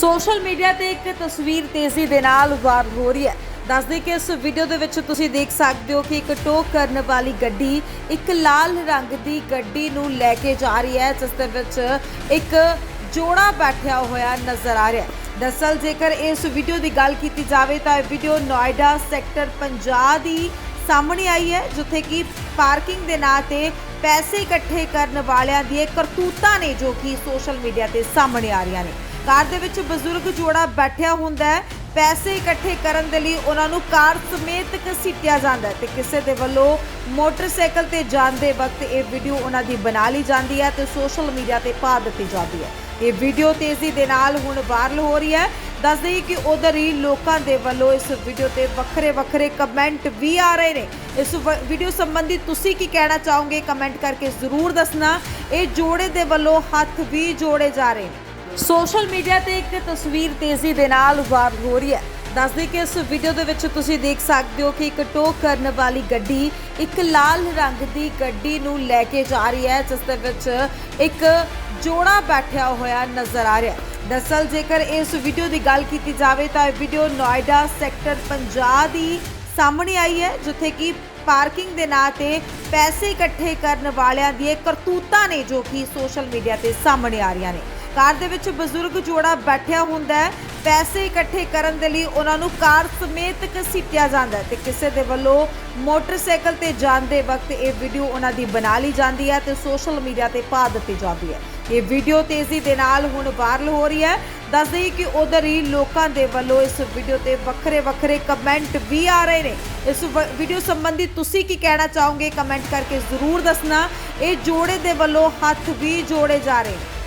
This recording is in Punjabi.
ਸੋਸ਼ਲ ਮੀਡੀਆ ਤੇ ਇੱਕ ਤਸਵੀਰ ਤੇਜ਼ੀ ਦੇ ਨਾਲ ਵਾਇਰਲ ਹੋ ਰਹੀ ਹੈ। ਦੱਸਦੇ ਕਿ ਇਸ ਵੀਡੀਓ ਦੇ ਵਿੱਚ ਤੁਸੀਂ ਦੇਖ ਸਕਦੇ ਹੋ ਕਿ ਇੱਕ ਟੋਕ ਕਰਨ ਵਾਲੀ ਗੱਡੀ ਇੱਕ ਲਾਲ ਰੰਗ ਦੀ ਗੱਡੀ ਨੂੰ ਲੈ ਕੇ ਜਾ ਰਹੀ ਹੈ, ਜਿਸ ਦੇ ਵਿੱਚ ਇੱਕ ਜੋੜਾ ਬੈਠਿਆ ਹੋਇਆ ਨਜ਼ਰ ਆ ਰਿਹਾ ਹੈ। ਦਰਅਸਲ ਜੇਕਰ ਇਸ ਵੀਡੀਓ ਦੀ ਗੱਲ ਕੀਤੀ ਜਾਵੇ ਤਾਂ ਇਹ ਵੀਡੀਓ ਨੋਇਡਾ ਸੈਕਟਰ 50 ਦੀ ਸਾਹਮਣੇ ਆਈ ਹੈ, ਜਿੱਥੇ ਕਿ ਪਾਰਕਿੰਗ ਦੇ ਨਾਂ ਤੇ ਪੈਸੇ ਇਕੱਠੇ ਕਰਨ ਵਾਲਿਆਂ ਦੀਆਂ ਕਰਤੂਤਾਂ ਨੇ ਜੋ ਕਿ ਸੋਸ਼ਲ ਮੀਡੀਆ ਤੇ ਸਾਹਮਣੇ ਆ ਰਹੀਆਂ ਨੇ। ਕਾਰ ਦੇ ਵਿੱਚ ਬਜ਼ੁਰਗ ਜੋੜਾ ਬੈਠਿਆ ਹੁੰਦਾ ਹੈ। ਪੈਸੇ ਇਕੱਠੇ ਕਰਨ ਦੇ ਲਈ ਉਹਨਾਂ ਨੂੰ ਕਾਰ ਸਮੇਤ ਘਸੀਟਿਆ ਜਾਂਦਾ ਹੈ ਤੇ ਕਿਸੇ ਦੇ ਵੱਲੋਂ ਮੋਟਰਸਾਈਕਲ ਤੇ ਜਾਂਦੇ ਵਕਤ ਇਹ ਵੀਡੀਓ ਉਹਨਾਂ ਦੀ ਬਣਾ ਲਈ ਜਾਂਦੀ ਹੈ ਤੇ ਸੋਸ਼ਲ ਮੀਡੀਆ ਤੇ ਪਾ ਦਿੱਤੀ ਜਾਂਦੀ ਹੈ। ਇਹ ਵੀਡੀਓ ਤੇਜ਼ੀ ਦੇ ਨਾਲ ਹੁਣ ਵਾਇਰਲ ਹੋ ਰਹੀ ਹੈ। ਦੱਸ ਦੇਈਏ ਕਿ ਉਧਰ ਹੀ ਲੋਕਾਂ ਦੇ ਵੱਲੋਂ ਇਸ ਵੀਡੀਓ ਤੇ ਵੱਖਰੇ ਵੱਖਰੇ ਕਮੈਂਟ ਵੀ ਆ ਰਹੇ ਨੇ। ਇਸ ਵ- ਵੀਡੀਓ ਸੰਬੰਧੀ ਤੁਸੀਂ ਕੀ ਕਹਿਣਾ ਚਾਹੋਗੇ? ਕਮੈਂਟ ਕਰਕੇ ਜ਼ਰੂਰ ਦੱਸਣਾ। ਇਹ ਜੋੜੇ ਦੇ ਵੱਲੋਂ ਹੱਥ ਵੀ ਜੋੜੇ ਜਾ ਰਹੇ ਨੇ। ਸੋਸ਼ਲ ਮੀਡੀਆ ਤੇ ਇੱਕ ਤਸਵੀਰ ਤੇਜ਼ੀ ਦੇ ਨਾਲ ਵਾਇਰਲ ਹੋ ਰਹੀ ਹੈ। ਦੱਸਦੇ ਕਿ ਇਸ ਵੀਡੀਓ ਦੇ ਵਿੱਚ ਤੁਸੀਂ ਦੇਖ ਸਕਦੇ ਹੋ ਕਿ ਇੱਕ ਟੋਕ ਕਰਨ ਵਾਲੀ ਗੱਡੀ ਇੱਕ ਲਾਲ ਰੰਗ ਦੀ ਗੱਡੀ ਨੂੰ ਲੈ ਕੇ ਜਾ ਰਹੀ ਹੈ, ਜਿਸ ਦੇ ਵਿੱਚ ਇੱਕ ਜੋੜਾ ਬੈਠਿਆ ਹੋਇਆ ਨਜ਼ਰ ਆ ਰਿਹਾ ਹੈ। ਦਰਅਸਲ ਜੇਕਰ ਇਸ ਵੀਡੀਓ ਦੀ ਗੱਲ ਕੀਤੀ ਜਾਵੇ ਤਾਂ ਇਹ ਵੀਡੀਓ ਨੋਇਡਾ ਸੈਕਟਰ 50 ਦੀ ਸਾਹਮਣੇ ਆਈ ਹੈ, ਜਿੱਥੇ ਕਿ ਪਾਰਕਿੰਗ ਦੇ ਨਾਂ ਤੇ ਪੈਸੇ ਇਕੱਠੇ ਕਰਨ ਵਾਲਿਆਂ ਦੀਆਂ ਕਰਤੂਤਾਂ ਨੇ ਜੋ ਕਿ ਸੋਸ਼ਲ ਮੀਡੀਆ ਤੇ ਸਾਹਮਣੇ ਆ ਰਹੀਆਂ ਨੇ। ਕਾਰ ਦੇ ਵਿੱਚ ਬਜ਼ੁਰਗ ਜੋੜਾ ਬੈਠਿਆ ਹੁੰਦਾ ਹੈ। ਪੈਸੇ ਇਕੱਠੇ ਕਰਨ ਦੇ ਲਈ ਉਹਨਾਂ ਨੂੰ ਕਾਰ ਸਮੇਤ ਘਸੀਟਿਆ ਜਾਂਦਾ ਹੈ ਤੇ ਕਿਸੇ ਦੇ ਵੱਲੋਂ ਮੋਟਰਸਾਈਕਲ ਤੇ ਜਾਂਦੇ ਵਕਤ ਇਹ ਵੀਡੀਓ ਉਹਨਾਂ ਦੀ ਬਣਾ ਲਈ ਜਾਂਦੀ ਹੈ ਤੇ ਸੋਸ਼ਲ ਮੀਡੀਆ ਤੇ ਪਾ ਦਿੱਤੀ ਜਾਂਦੀ ਹੈ। ਇਹ ਵੀਡੀਓ ਤੇਜ਼ੀ ਦੇ ਨਾਲ ਹੁਣ ਵਾਇਰਲ ਹੋ ਰਹੀ ਹੈ। ਦੱਸ ਦੇਈਏ ਕਿ ਉਧਰ ਹੀ ਲੋਕਾਂ ਦੇ ਵੱਲੋਂ ਇਸ ਵੀਡੀਓ ਤੇ ਵੱਖਰੇ ਵੱਖਰੇ ਕਮੈਂਟ ਵੀ ਆ ਰਹੇ ਨੇ। ਇਸ ਵ- ਵੀਡੀਓ ਸੰਬੰਧੀ ਤੁਸੀਂ ਕੀ ਕਹਿਣਾ ਚਾਹੋਗੇ? ਕਮੈਂਟ ਕਰਕੇ ਜ਼ਰੂਰ ਦੱਸਣਾ। ਇਹ ਜੋੜੇ ਦੇ ਵੱਲੋਂ ਹੱਥ ਵੀ ਜੋੜੇ ਜਾ ਰਹੇ ਨੇ।